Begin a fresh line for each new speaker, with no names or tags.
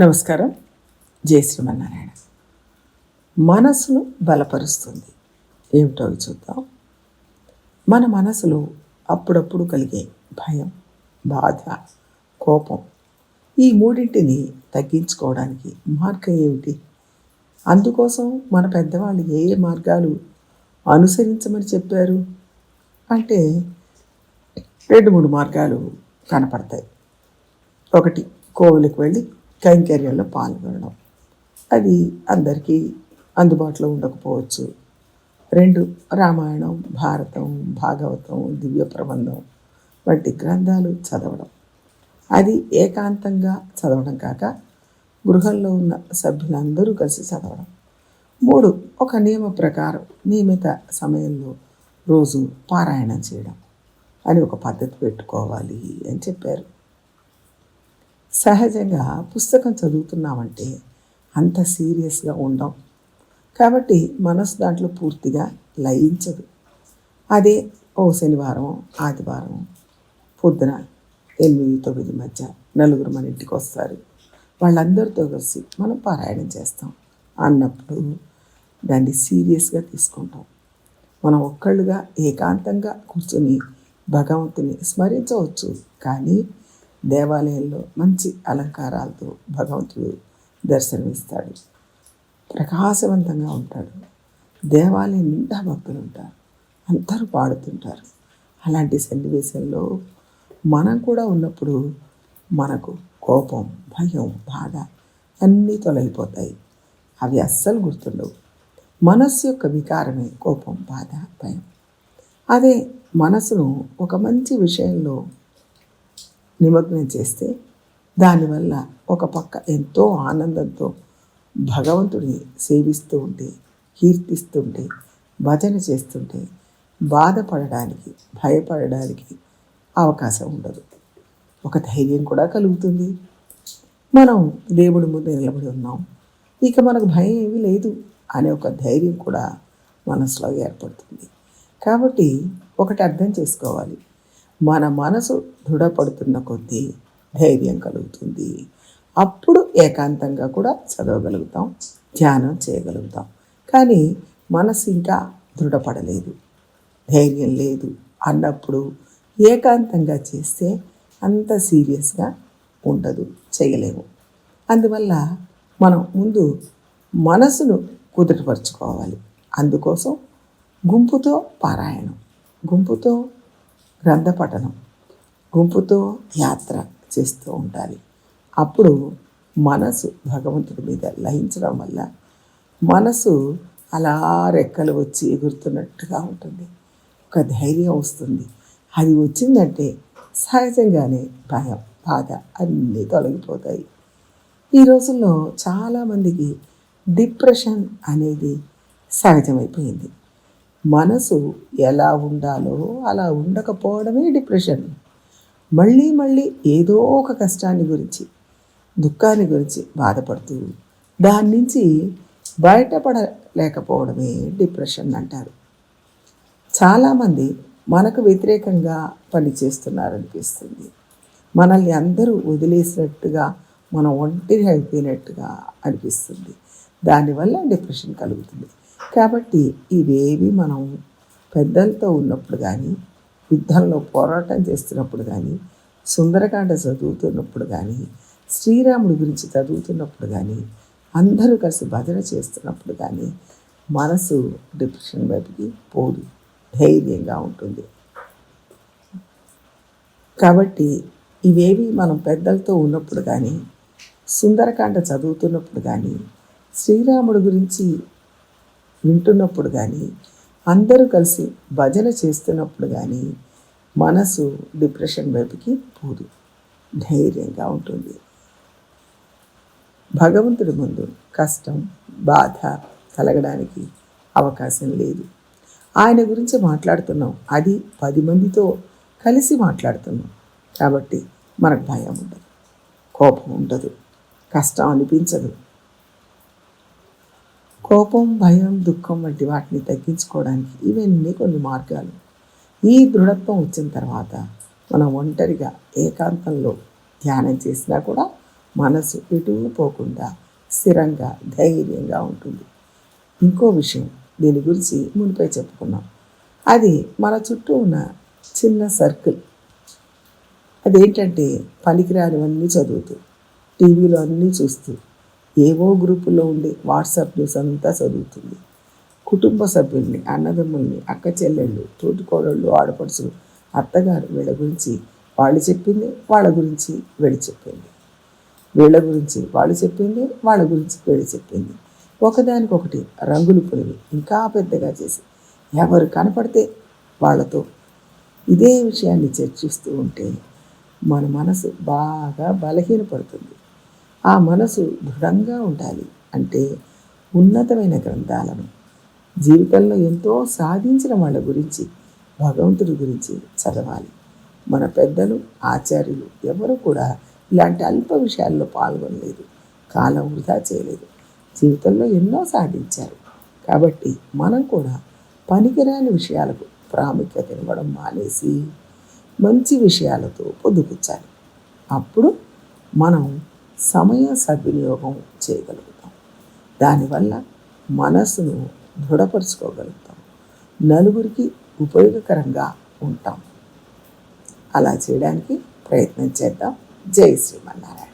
నమస్కారం. జయ శ్రీమన్నారాయణ. మనసును బలపరుస్తుంది. ఏమిటో అవి చూద్దాం. మన మనసులో అప్పుడప్పుడు కలిగే భయం బాధ కోపం ఈ మూడింటిని తగ్గించుకోవడానికి మార్గం ఏమిటి? అందుకోసం మన పెద్దవాళ్ళు ఏ ఏ మార్గాలు అనుసరించమని చెప్పారు? అంటే రెండు మూడు మార్గాలు కనపడతాయి. ఒకటి కోవిలకు వెళ్ళి కైంకర్యంలో పాల్గొనడం. అది అందరికీ అందుబాటులో ఉండకపోవచ్చు. రెండు రామాయణం భారతం భాగవతం దివ్య ప్రబంధం వంటి గ్రంథాలు చదవడం. అది ఏకాంతంగా చదవడం కాక గృహంలో ఉన్న సభ్యులందరూ కలిసి చదవడం. మూడు ఒక నియమ ప్రకారం నియమిత సమయంలో రోజు పారాయణం చేయడం అని ఒక పద్ధతి పెట్టుకోవాలి అని చెప్పారు. సహజంగా పుస్తకం చదువుతున్నామంటే అంత సీరియస్గా ఉండం. కాబట్టి మనసు దాంట్లో పూర్తిగా లయించదు. అదే ఓ శనివారం ఆదివారం పొద్దున ఎనిమిది తొమ్మిది మధ్య నలుగురు మన ఇంటికి వస్తారు. వాళ్ళందరితో కలిసి మనం పారాయణం చేస్తాం. అన్నప్పుడు దాన్ని సీరియస్గా తీసుకుంటాం. మనం ఒక్కళ్ళుగా ఏకాంతంగా కూర్చొని భగవంతుని స్మరించవచ్చు. కానీ దేవాలయంలో మంచి అలంకారాలతో భగవంతుడు దర్శనమిస్తాడు. ప్రకాశవంతంగా ఉంటాడు. దేవాలయం నిండా భక్తులు ఉంటారు. అందరూ పాడుతుంటారు. అలాంటి సన్నివేశంలో మనం కూడా ఉన్నప్పుడు మనకు కోపం భయం బాధ అన్నీ తొలగిపోతాయి. అవి అస్సలు గుర్తుండవు. మనస్సు యొక్క వికారమే కోపం బాధ భయం. అదే మనసును ఒక మంచి విషయంలో నిమగ్నం చేస్తే దానివల్ల ఒక పక్క ఎంతో ఆనందంతో భగవంతుడిని సేవిస్తూ ఉంటే కీర్తిస్తుంటే భజన చేస్తుంటే బాధపడడానికి భయపడడానికి అవకాశం ఉండదు. ఒక ధైర్యం కూడా కలుగుతుంది. మనం దేవుడి ముందు నిలబడి ఉన్నాం. ఇక మనకు భయం ఏమీ లేదు అనే ఒక ధైర్యం కూడా మనసులో ఏర్పడుతుంది. కాబట్టి ఒకటి అర్థం చేసుకోవాలి. మన మనసు దృఢపడుతున్న కొద్దీ ధైర్యం కలుగుతుంది. అప్పుడు ఏకాంతంగా కూడా చదవగలుగుతాం ధ్యానం చేయగలుగుతాం. కానీ మనసు ఇంకా దృఢపడలేదు. ధైర్యం లేదు అన్నప్పుడు ఏకాంతంగా చేస్తే అంత సీరియస్గా ఉండదు చేయలేము. అందువల్ల మనం ముందు మనసును కుదుటపరుచుకోవాలి. అందుకోసం గుంపుతో పారాయణం గుంపుతో గ్రంథ పఠనం గుంపుతో యాత్ర చేస్తూ ఉండాలి. అప్పుడు మనసు భగవంతుడి మీద లయించడం వల్ల మనసు అలా రెక్కలు వచ్చి ఎగురుతున్నట్టుగా ఉంటుంది. ఒక ధైర్యం వస్తుంది. అది వచ్చిందంటే సహజంగానే భయం బాధ అన్నీ తొలగిపోతాయి. ఈ రోజుల్లో చాలామందికి డిప్రెషన్ అనేది సహజమైపోయింది. మనసు ఎలా ఉండాలో అలా ఉండకపోవడమే డిప్రెషన్. మళ్ళీ మళ్ళీ ఏదో ఒక కష్టాన్ని గురించి దుఃఖాన్ని గురించి బాధపడుతూ దాని నుంచి బయటపడలేకపోవడమే డిప్రెషన్ అంటారు. చాలామంది మనకు వ్యతిరేకంగా పనిచేస్తున్నారనిపిస్తుంది. మనల్ని అందరూ వదిలేసినట్టుగా మనం ఒంటరి అయిపోయినట్టుగా అనిపిస్తుంది. దానివల్ల డిప్రెషన్ కలుగుతుంది. కాబట్టి ఇవేవి మనం పెద్దలతో ఉన్నప్పుడు కానీ యుద్ధంలో పోరాటం చేస్తున్నప్పుడు కానీ సుందరకాండ చదువుతున్నప్పుడు కానీ శ్రీరాముడి గురించి చదువుతున్నప్పుడు కానీ అందరూ కలిసి భజన చేస్తున్నప్పుడు కానీ మనసు డిప్రెషన్ వైపుకి పోదు ధైర్యంగా ఉంటుంది. కాబట్టి ఇవేవి మనం పెద్దలతో ఉన్నప్పుడు కానీ సుందరకాండ చదువుతున్నప్పుడు కానీ శ్రీరాముడి గురించి వింటున్నప్పుడు కానీ అందరూ కలిసి భజన చేస్తున్నప్పుడు కానీ మనసు డిప్రెషన్ వైపుకి పోదు. ధైర్యంగా ఉంటుంది. భగవంతుడి ముందు కష్టం బాధ కలగడానికి అవకాశం లేదు. ఆయన గురించి మాట్లాడుతున్నాం. అది పది మందితో కలిసి మాట్లాడుతున్నాం. కాబట్టి మనకు భయం ఉండదు. కోపం ఉండదు. కష్టం అనిపించదు. కోపం భయం దుఃఖం వంటి వాటిని తగ్గించుకోవడానికి ఇవన్నీ కొన్ని మార్గాలు. ఈ దృఢత్వం వచ్చిన తర్వాత మనం ఒంటరిగా ఏకాంతంలో ధ్యానం చేసినా కూడా మనసు ఎటు పోకుండా స్థిరంగా ధైర్యంగా ఉంటుంది. ఇంకో విషయం దీని గురించి మునిపై చెప్పుకున్నాం. అది మన చుట్టూ ఉన్న చిన్న సర్కిల్. అదేంటంటే పనికిరానివన్నీ చదువుతూ టీవీలో అన్నీ చూస్తూ ఏవో గ్రూపుల్లో ఉండే వాట్సాప్ న్యూస్ అంతా చదువుతుంది. కుటుంబ సభ్యుల్ని అన్నదమ్ముల్ని అక్క చెల్లెళ్ళు తోటికోడళ్ళు ఆడపడుచులు అత్తగారు వీళ్ళ గురించి వాళ్ళు చెప్పింది వాళ్ళ గురించి వీళ్ళు చెప్పింది. వీళ్ళ గురించి వాళ్ళు చెప్పింది వాళ్ళ గురించి వీళ్ళు చెప్పింది. ఒకదానికొకటి రంగులు పులివి ఇంకా పెద్దగా చేసి ఎవరు కనపడితే వాళ్ళతో ఇదే విషయాన్ని చర్చిస్తూ ఉంటే మన మనసు బాగా బలహీనపడుతుంది. ఆ మనసు దృఢంగా ఉండాలి అంటే ఉన్నతమైన గ్రంథాలను. జీవితంలో ఎంతో సాధించిన వాళ్ళ గురించి భగవంతుడి గురించి చదవాలి. మన పెద్దలు ఆచార్యులు ఎవరు కూడా ఇలాంటి అల్ప విషయాల్లో పాల్గొనలేదు కాలం వృధా చేయలేదు. జీవితంలో ఎన్నో సాధించారు. కాబట్టి మనం కూడా పనికిరాని విషయాలకు ప్రాముఖ్యత ఇవ్వడం మానేసి మంచి విషయాలతో పొదుపుచ్చాలి అప్పుడు మనం సమయ సద్వినియోగం చేయగలుగుతాం. దానివల్ల మనసును దృఢపరుచుకోగలుగుతాం. నలుగురికి ఉపయోగకరంగా ఉంటాం. అలా చేయడానికి ప్రయత్నం చేద్దాం. జై శ్రీమన్నారాయణ.